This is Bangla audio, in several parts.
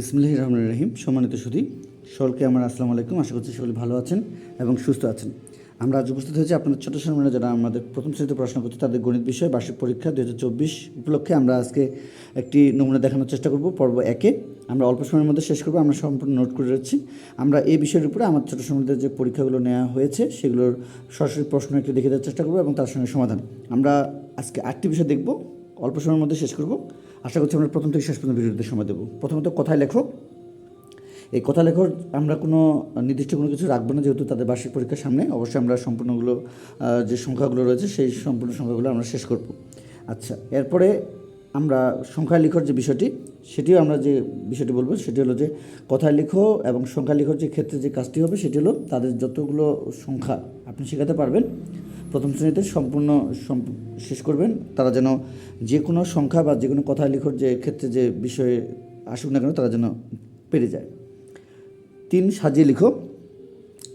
বিসমুল্লাহ রহমান রহিম। সম্মানিত সুধী, সকলকে আমার আসসালামু আলাইকুম। আশা করছি সকলে ভালো আছেন এবং সুস্থ আছেন। আমরা আজ উপস্থিত হয়েছি আপনাদের ছোট সামনে যারা আমাদের প্রথম শ্রেণীতে পড়াশোনা করছে, তাদের গণিত বিষয় বার্ষিক পরীক্ষা দু হাজার চব্বিশ উপলক্ষে আমরা আজকে একটি নমুনা দেখানোর চেষ্টা করব, পর্ব একে। আমরা অল্প সময়ের মধ্যে শেষ করব, আমরা সম্পূর্ণ নোট করে রাখছি। আমরা এই বিষয়ের উপরে আমার ছোটো সময়ের যে পরীক্ষাগুলো নেওয়া হয়েছে, সেগুলোর সরাসরি প্রশ্ন একটু দেখে দেওয়ার চেষ্টা করব এবং তার সঙ্গে সমাধান। আমরা আজকে আটটি বিষয় দেখব। অল্প সময়ের মধ্যে শেষ করব। আশা করছি আমরা প্রথম থেকে শেষ পর্যন্ত ভিডিওতে সময় দেবো। প্রথমত কথায় লেখক এই কথা লেখর আমরা কোনো নির্দিষ্ট কোনো কিছু রাখব না, যেহেতু তাদের বার্ষিক পরীক্ষার সামনে। অবশ্যই আমরা সম্পূর্ণগুলো যে সংখ্যাগুলো রয়েছে, সেই সম্পূর্ণ সংখ্যাগুলো আমরা শেষ করব। আচ্ছা এরপরে আমরা সংখ্যা লিখর যে বিষয়টি, সেটিও আমরা যে বিষয়টি বলব, সেটি হলো যে কথায় লিখো এবং সংখ্যা লিখর যে ক্ষেত্রে যে কাজটি হবে, সেটি হলো তাদের যতগুলো সংখ্যা আপনি শেখাতে পারবেন প্রথম শ্রেণীতে সম্পূর্ণ শেষ করবেন। তারা যেন যে কোনো সংখ্যা বা যে কোনো কথা লিখর যে ক্ষেত্রে যে বিষয়ে আসুক না কেন, তারা যেন পেরে যায়। তিন, সাজিয়ে লিখো।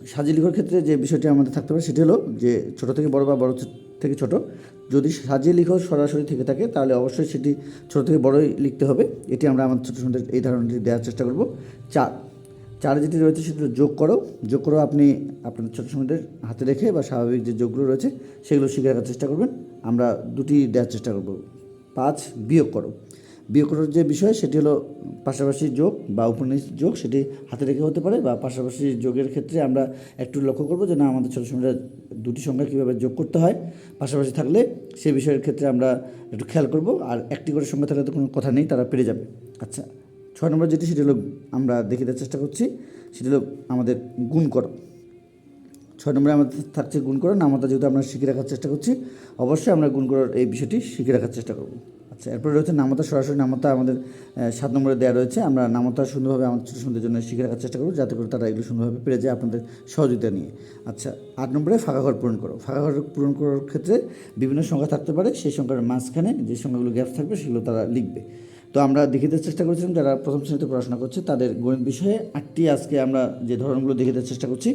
সাজিয়ে লিখোর ক্ষেত্রে যে বিষয়টি আমাদের থাকতে পারে সেটি হলো যে ছোট থেকে বড় বা বড় থেকে ছোট। যদি সাজিয়ে লিখো সরাসরি থেকে থাকে, তাহলে অবশ্যই সেটি ছোট থেকে বড়ই লিখতে হবে। এটি আমরা আমাদের ছোটো সন্ধ্যে এই ধারণাটি দেওয়ার চেষ্টা করব। চার চার যেটি রয়েছে সেটি যোগ করো। যোগ করো আপনি আপনার ছোটো সন্ধ্যের হাতে রেখে বা স্বাভাবিক যে যোগগুলো রয়েছে, সেগুলো শিখে রাখার চেষ্টা করবেন। আমরা দুটি দেওয়ার চেষ্টা করব। পাঁচ, বিয়োগ করো। বিয়োগ করার যে বিষয়, সেটি হলো পাশাপাশি যোগ বা উপনিষ যোগ, সেটি হাতে রেখে হতে পারে বা পাশাপাশি যোগের ক্ষেত্রে আমরা একটু লক্ষ্য করব যে না, আমাদের ছোটো সময়টা দুটি সংখ্যা কীভাবে যোগ করতে হয়। পাশাপাশি থাকলে সে বিষয়ের ক্ষেত্রে আমরা একটু খেয়াল করব। আর একটি করে সংখ্যা থাকলে তো কোনো কথা নেই, তারা পেরে যাবে। আচ্ছা ছয় নম্বর যেটি, সেটি হলো, আমরা দেখে দেওয়ার চেষ্টা করছি, সেটি হলো আমাদের গুণ করো। ছয় নম্বরে আমাদের থাকছে গুণ করো, নামতা যেহেতু আমরা শিখে রাখার চেষ্টা করছি, অবশ্যই আমরা গুণ করার এই বিষয়টি শিখে রাখার চেষ্টা করব। আচ্ছা এরপরে রয়েছে নামতা, সরাসরি নামতা আমাদের সাত নম্বরে দেওয়া রয়েছে, আমরা নামতা সুন্দরভাবে আমাদের ছোটো সুন্দর জন্য শিখে রাখার চেষ্টা করব, যাতে করে তারা এগুলো সুন্দরভাবে পেরে যায় আপনাদের সহযোগিতা নিয়ে। আচ্ছা আট নম্বরে ফাঁকা ঘর পূরণ করো। ফাঁকা ঘর পূরণ করার ক্ষেত্রে বিভিন্ন সংখ্যা থাকতে পারে, সেই সংখ্যার মাঝখানে যে সংখ্যাগুলো গ্যাপ থাকবে, সেগুলো তারা লিখবে। তো আমরা দেখে দেওয়ার চেষ্টা করেছিলাম, যারা প্রথম শ্রেণীতে পড়াশোনা করছে, তাদের গণিত বিষয়ে আটটি আজকে আমরা যে ধরনগুলো দেখে দেওয়ার চেষ্টা করছি,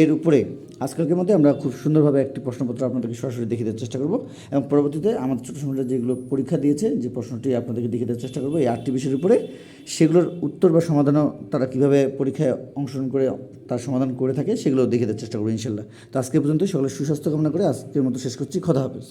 এর উপরে আজকালকের মধ্যে আমরা খুব সুন্দরভাবে একটি প্রশ্নপত্র আপনাদেরকে সরাসরি দেখে দেওয়ার চেষ্টা করব এবং পরবর্তীতে আমাদের ছোটো সময়টা যেগুলো পরীক্ষা দিয়েছে, যে প্রশ্নটি আপনাদেরকে দেখে দেওয়ার চেষ্টা করব, এই আটটি বিষয়ের উপরে, সেগুলোর উত্তর বা সমাধানও তারা কীভাবে পরীক্ষায় অংশগ্রহণ করে, তার সমাধান করে থাকে, সেগুলো দেখে দেওয়ার চেষ্টা করব ইনশাল্লাহ। তো আজকে পর্যন্ত সকলের সুস্বাস্থ্য কামনা করে আজকের মতো শেষ করছি, খোদা হাফেজ।